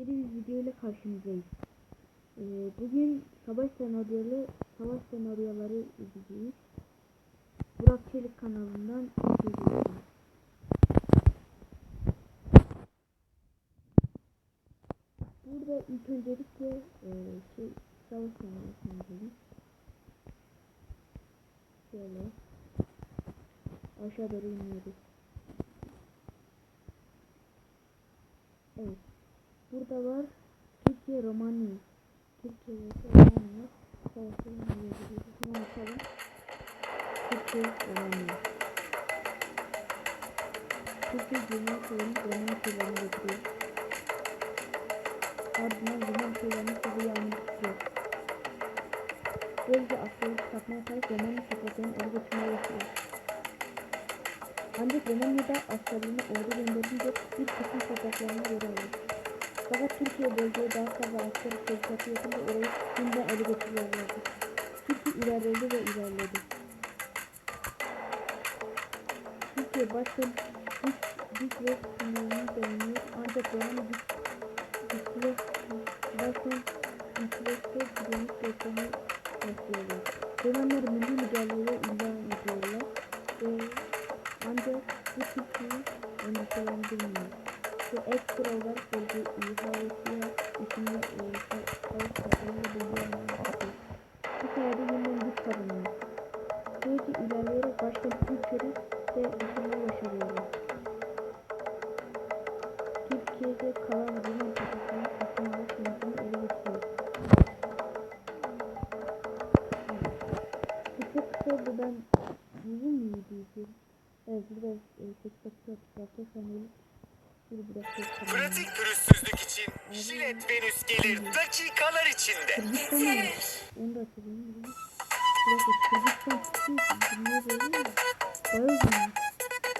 Yeni bir video ile karşınızdayız. Ee, bugün savaş senaryoları, savaş senaryoları izleyeceğiz. Burak Çelik kanalından izleyeceğiz. Burada ilk öncelikle e, şey, savaş senaryosunu izleyelim. Şöyle. Aşağı doğru iniyoruz. Evet. Burada var Türkiye Romanya. Türkiye Romanya. Savaşlarını yazıyoruz. Bunu açalım. Türkiye Romanya. Türkiye Cumhuriyeti'nin Romanya köylerini getiriyor. Ardından Roman köylerini sıvı yağını tutuyor. Böylece askeri çıkartma yaparak Romanya topraklarını ele geçirmeye başlıyor. Ancak Romanya'da askerlerini ordu gönderince bir kısım topraklarını geri alıyor. Fakat Türkiye bölgeye daha fazla asker sevkiyatı yapınca orayı yeniden ele geçiriyorlardı. Türkiye ilerledi ve ilerledi. Türkiye başta güç, güç ve sınırını dayanıyor ancak Romanya güç, güçlü başta intelektüel direniş göstermeye başlıyorlar. Romanlar milli mücadele ilan ediyorlar ve ancak bu Türkiye'yi endişelendirmiyor. Ve ekstra olarak bölge İHA ve SİHA içinde e, savaş katlarını bölgelerine yapıyor. Bu sayede yeniden güç kazanıyor. Böylece ilerleyerek başkent Türkiye'de de bitirmeyi başarıyorlar. Türkiye'de kalan Roman topraklarını aslında kendisini ele geçiriyor. Bu çok kısa oldu ben uzun mu izleyeceğim? Evet e, 8 dakika 36 saniyelik bir bırakıyor. Pratik pürüzsüzlük için jilet Venüs gelir dakikalar içinde. Onu da açalım. Bir dakika Kırgızistan çıkıyor. Dünya böyle mi? Bayağı uzun.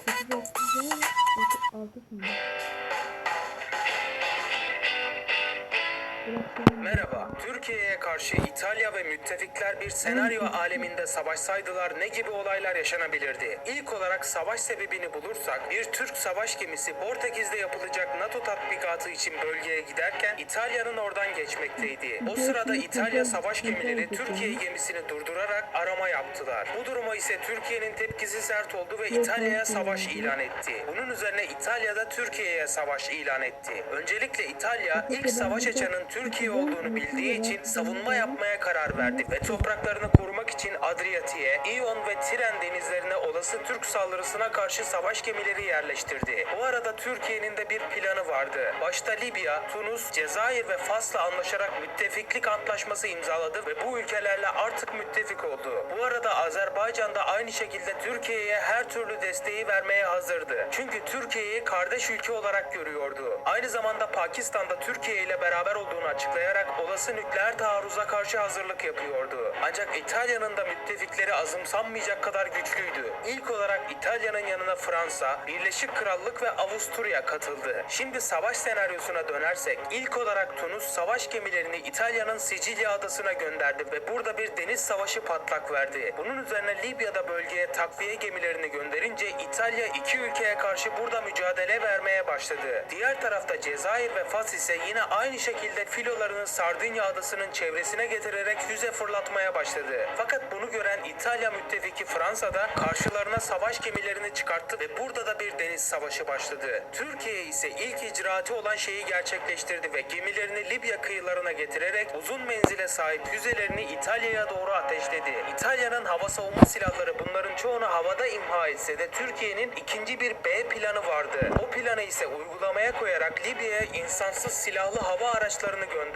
8 dakika 36 saniye. Bırakalım. Merhaba. Türkiye'ye karşı İtalya ve müttefikler bir senaryo aleminde savaşsaydılar ne gibi olaylar yaşanabilirdi? İlk olarak savaş sebebini bulursak bir Türk savaş gemisi Portekiz'de yapılacak NATO tatbikatı için bölgeye giderken İtalya'nın oradan geçmekteydi. O sırada İtalya savaş gemileri Türkiye gemisini durdurarak arama yaptılar. Bu duruma ise Türkiye'nin tepkisi sert oldu ve İtalya'ya savaş ilan etti. Bunun üzerine İtalya da Türkiye'ye savaş ilan etti. Öncelikle İtalya ilk savaş açanın Türkiye olduğunu bildiği için savunma yapmaya karar verdi ve topraklarını korumak için Adriyatik'e, İyon ve Tiren denizlerine olası Türk saldırısına karşı savaş gemileri yerleştirdi. Bu arada Türkiye'nin de bir planı vardı. Başta Libya, Tunus, Cezayir ve Fas'la anlaşarak müttefiklik antlaşması imzaladı ve bu ülkelerle artık müttefik oldu. Bu arada Azerbaycan da aynı şekilde Türkiye'ye her türlü desteği vermeye hazırdı. Çünkü Türkiye'yi kardeş ülke olarak görüyordu. Aynı zamanda Pakistan da Türkiye ile beraber olduğunu açıklayarak olası nükleer taarruza karşı hazırlık yapıyordu. Ancak İtalya'nın da müttefikleri azımsanmayacak kadar güçlüydü. İlk olarak İtalya'nın yanına Fransa, Birleşik Krallık ve Avusturya katıldı. Şimdi savaş senaryosuna dönersek ilk olarak Tunus savaş gemilerini İtalya'nın Sicilya adasına gönderdi ve burada bir deniz savaşı patlak verdi. Bunun üzerine Libya'da bölgeye takviye gemilerini gönderince İtalya iki ülkeye karşı burada mücadele vermeye başladı. Diğer tarafta Cezayir ve Fas ise yine aynı şekilde filolarını Sardinya adasının çevresine getirerek füze fırlatmaya başladı. Fakat bunu gören İtalya müttefiki Fransa'da karşılarına savaş gemilerini çıkarttı ve burada da bir deniz savaşı başladı. Türkiye ise ilk icraatı olan şeyi gerçekleştirdi ve gemilerini Libya kıyılarına getirerek uzun menzile sahip füzelerini İtalya'ya doğru ateşledi. İtalya'nın hava savunma silahları bunların çoğunu havada imha etse de Türkiye'nin ikinci bir B planı vardı. O planı ise uygulamaya koyarak Libya'ya insansız silahlı hava araçlarını gönderdi.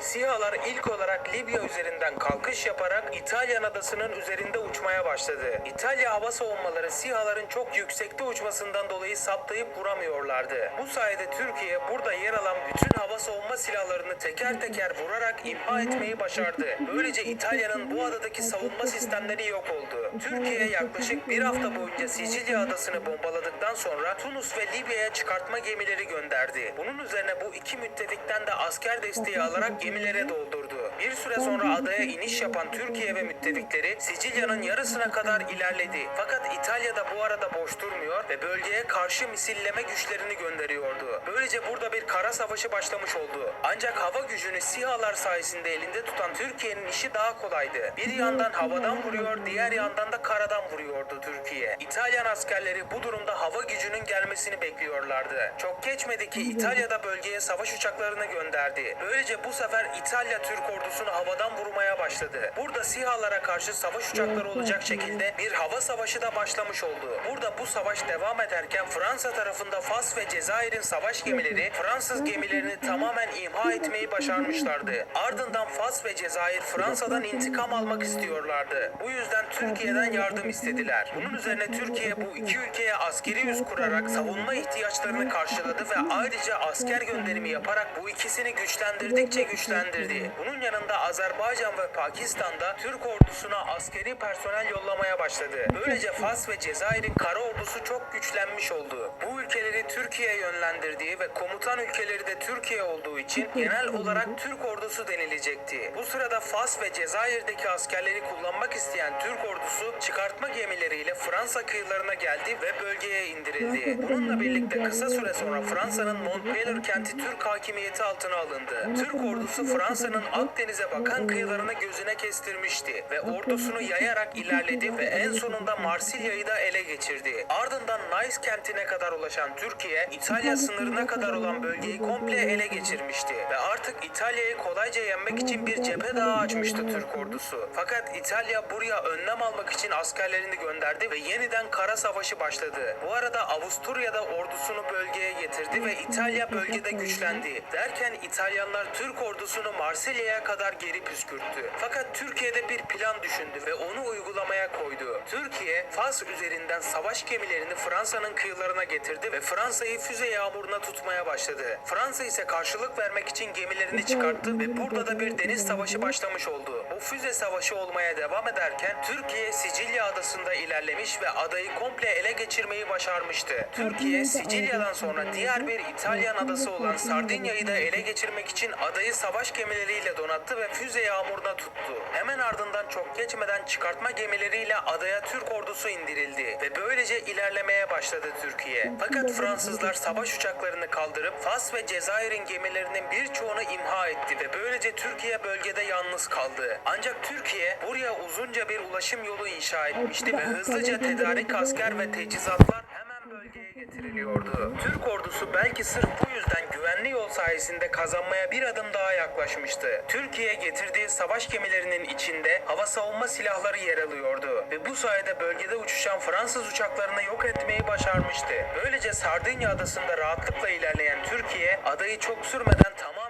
SİHA'lar ilk olarak Libya üzerinden kalkış yaparak İtalyan adasının üzerinde uçmaya başladı. İtalya hava savunmaları SİHA'ların çok yüksekte uçmasından dolayı saptayıp vuramıyorlardı. Bu sayede Türkiye burada yer alan bütün hava savunma silahlarını teker teker vurarak imha etmeyi başardı. Böylece İtalya'nın bu adadaki savunma sistemleri yok oldu. Türkiye yaklaşık bir hafta boyunca Sicilya adasını bombaladıktan sonra Tunus ve Libya'ya çıkartma gemileri gönderdi. Bunun üzerine bu iki müttefikten de asker desteği alarak gemilere doldurdu. Bir süre sonra adaya iniş yapan Türkiye ve müttefikleri Sicilya'nın yarısına kadar ilerledi. Fakat İtalya da bu arada boş durmuyor ve bölgeye karşı misilleme güçlerini gönderiyordu. Böylece burada bir kara savaşı başlamış oldu. Ancak hava gücünü SİHA'lar sayesinde elinde tutan Türkiye'nin işi daha kolaydı. Bir yandan havadan vuruyor, diğer yandan da karadan vuruyordu Türkiye. İtalyan askerleri bu durumda hava gücünün gelmesini bekliyorlardı. Çok geçmedi ki İtalya da bölgeye savaş uçaklarını gönderdi. Böylece bu sefer İtalya Türk ordusunu havadan vurmaya başladı. Burada SİHA'lara karşı savaş uçakları olacak şekilde bir hava savaşı da başlamış oldu. Burada bu savaş devam ederken Fransa tarafında Fas ve Cezayir'in savaş gemileri Fransız gemilerini tamamen imha etmeyi başarmışlardı. Ardından Fas ve Cezayir Fransa'dan intikam almak istiyorlardı. Bu yüzden Türkiye'den yardım istediler. Bunun üzerine Türkiye bu iki ülkeye askeri üs kurarak savunma ihtiyaçlarını karşıladı ve ayrıca asker gönderimi yaparak bu ikisini güçlendirdikçe güçlendirdi. Bunun yanında Azerbaycan ve Pakistan'da Türk ordusuna askeri personel yollamaya başladı. Böylece Fas ve Cezayir'in kara ordusu çok güçlenmiş oldu. Bu ülkeleri Türkiye'ye yönlendirdiği ve komutan ülkeleri de Türkiye olduğu için genel olarak Türk ordusu denilecekti. Bu sırada Fas ve Cezayir'deki askerleri kullanmak isteyen Türk ordusu çıkartma gemileriyle Fransa kıyılarına geldi ve bölgeye indirildi. Bununla birlikte kısa süre sonra Fransa'nın Montpellier kenti Türk hakimiyeti altına alındı. Türk ordusu Fransa'nın Akdeniz'e bakan kıyılarını gözüne kestirmişti ve ordusunu yayarak ilerledi ve en sonunda Marsilya'yı da ele geçirdi. Ardından Nice kentine kadar ulaşan Türkiye, İtalya sınırına kadar olan bölgeyi komple ele geçirmişti ve artık İtalya'yı kolayca yenmek için bir cephe daha açmıştı Türk ordusu. Fakat İtalya buraya önlem almak için askerlerini gönderdi ve yeniden kara savaşı başladı. Bu arada Avusturya da ordusunu bölgeye getirdi ve İtalya bölgede güçlendi. Derken İtalyanlar Türk ordusunu Marsilya'ya kadar geri püskürttü. Fakat Türkiye'de bir plan düşündü ve onu uygulamaya koydu. Türkiye, Fas üzerinden savaş gemilerini Fransa'nın kıyılarına getirdi ve Fransa'yı füze yağmuruna tutmaya başladı. Fransa ise karşılık vermek için gemilerini çıkarttı ve burada da bir deniz savaşı başlamış oldu. Füze savaşı olmaya devam ederken Türkiye Sicilya adasında ilerlemiş ve adayı komple ele geçirmeyi başarmıştı. Türkiye Sicilya'dan sonra diğer bir İtalyan adası olan Sardinya'yı da ele geçirmek için adayı savaş gemileriyle donattı ve füze yağmuruna tuttu. Hemen ardından çok geçmeden çıkartma gemileriyle adaya Türk ordusu indirildi ve böylece ilerlemeye başladı Türkiye. Fakat Fransızlar savaş uçaklarını kaldırıp Fas ve Cezayir'in gemilerinin birçoğunu imha etti ve böylece Türkiye bölgede yalnız kaldı. Ancak Türkiye buraya uzunca bir ulaşım yolu inşa etmişti ve hızlıca tedarik asker ve teçhizatlar hemen bölgeye getiriliyordu. Türk ordusu belki sırf bu yüzden güvenli yol sayesinde kazanmaya bir adım daha yaklaşmıştı. Türkiye getirdiği savaş gemilerinin içinde hava savunma silahları yer alıyordu ve bu sayede bölgede uçuşan Fransız uçaklarını yok etmeyi başarmıştı. Böylece Sardinya adasında rahatlıkla ilerleyen Türkiye adayı çok sürmeden tamamen ele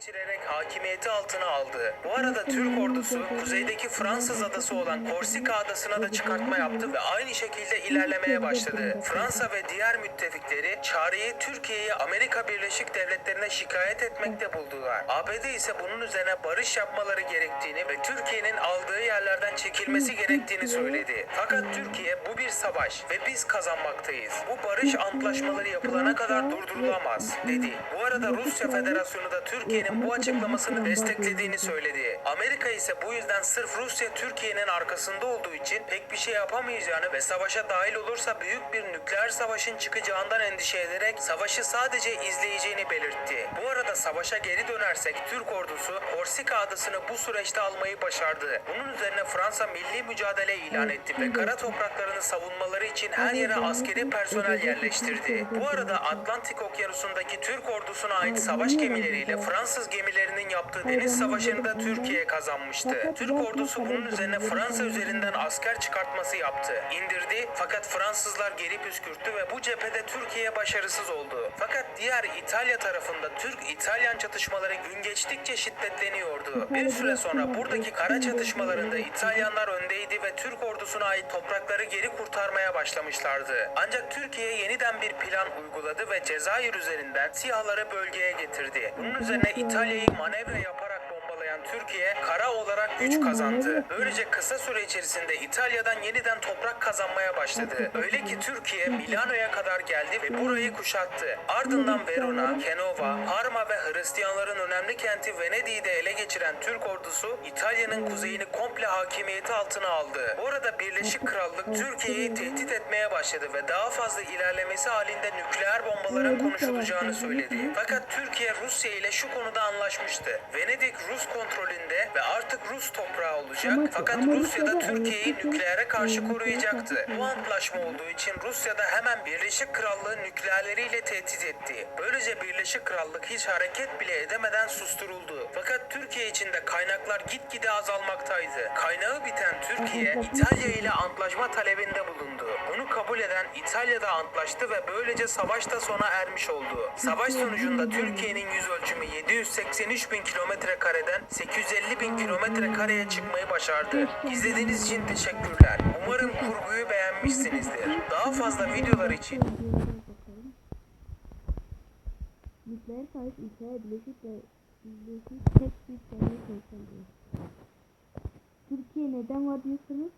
geçirerek hakimiyeti altına aldı. Bu arada Türk ordusu kuzeydeki Fransız adası olan Korsika adasına da çıkartma yaptı ve aynı şekilde ilerlemeye başladı. Fransa ve diğer müttefikleri çareyi Türkiye'yi Amerika Birleşik Devletleri'ne şikayet etmekte buldular. ABD ise bunun üzerine barış yapmaları gerektiğini ve Türkiye'nin aldığı yerlerden çekilmesi gerektiğini söyledi. Fakat Türkiye bu bir savaş ve biz kazanmaktayız. Bu barış antlaşmaları yapılana kadar durdurulamaz dedi. Bu arada Rusya Federasyonu da Türkiye'nin bu açıklamasını desteklediğini söyledi. Amerika ise bu yüzden sırf Rusya Türkiye'nin arkasında olduğu için pek bir şey yapamayacağını ve savaşa dahil olursa büyük bir nükleer savaşın çıkacağından endişe ederek savaşı sadece izleyeceğini belirtti. Bu arada savaşa geri dönersek Türk ordusu Korsika adasını bu süreçte almayı başardı. Bunun üzerine Fransa milli mücadele ilan etti ve kara topraklarını savunmaları için her yere askeri personel yerleştirdi. Bu arada Atlantik Okyanusu'ndaki Türk ordusuna ait savaş gemileriyle Fransız gemilerinin yaptığı deniz savaşını da Türkiye kazanmıştı. Türk ordusu bunun üzerine Fransa üzerinden asker çıkartması yaptı. İndirdi fakat Fransızlar geri püskürttü ve bu cephede Türkiye başarısız oldu. Fakat diğer İtalya tarafında Türk-İtalyan çatışmaları gün geçtikçe şiddetleniyordu. Bir süre sonra buradaki kara çatışmalarında İtalyanlar öndeydi ve Türk ordusuna ait toprakları geri kurtarmaya başlamışlardı. Ancak Türkiye yeniden bir plan uyguladı ve Cezayir üzerinden siyahları bölgeye getirdi. Bunun üzerine İtalya'yı manevra bombalayan Türkiye kara olarak güç kazandı. Böylece kısa süre içerisinde İtalya'dan yeniden toprak kazanmaya başladı. Öyle ki Türkiye Milano'ya kadar geldi ve burayı kuşattı. Ardından Verona, Genova, Parma ve Hristiyanların önemli kenti Venedik'i de ele geçiren Türk ordusu İtalya'nın kuzeyini komple hakimiyeti altına aldı. Bu arada Birleşik Krallık Türkiye'yi tehdit etmeye başladı ve daha fazla ilerlemesi halinde nükleer bombaların konuşulacağını söyledi. Fakat Türkiye Rusya ile şu konuda anlaşmıştı. Venedik Rus kontrolünde ve artık Rus toprağı olacak. Ama- Fakat ama Rusya'da Türkiye'yi Türkiye- nükleere karşı koruyacaktı. Bu antlaşma olduğu için Rusya'da hemen Birleşik Krallığı nükleerleriyle tehdit etti. Böylece Birleşik Krallık hiç hareket bile edemeden susturuldu. Fakat Türkiye içinde kaynaklar gitgide azalmaktaydı. Kaynağı biten Türkiye, İtalya ile antlaşma talebinde bulundu. Kabul eden İtalya da antlaştı ve böylece savaş da sona ermiş oldu. Savaş sonucunda Türkiye'nin yüz ölçümü 783 bin kilometre kareden 850 bin kilometre kareye çıkmayı başardı. İzlediğiniz için teşekkürler. Umarım kurguyu beğenmişsinizdir. Daha fazla videolar için Nükleer sahip ülkeye Birleşik ve Birleşik tek diyor. Türkiye neden var diyorsunuz?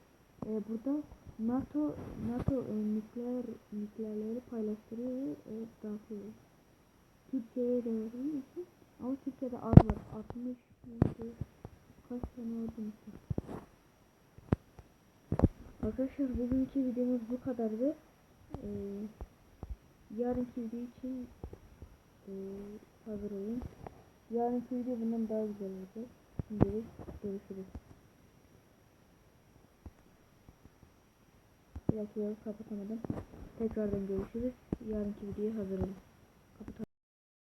Ee, burada NATO NATO e, nükleer nükleerleri paylaştırıyor ve e, dağıtıyor. Türkiye'ye de verdiği için ama Türkiye'de az var. 60 yüzde kaç tane var. Arkadaşlar bugünkü videomuz bu kadardı. Ee, yarınki video için e, hazır olun. Yarınki video bundan daha güzel olacak. Şimdilik görüşürüz. Bir dakika kapatamadım. Tekrardan görüşürüz. Yarınki videoya hazır olun.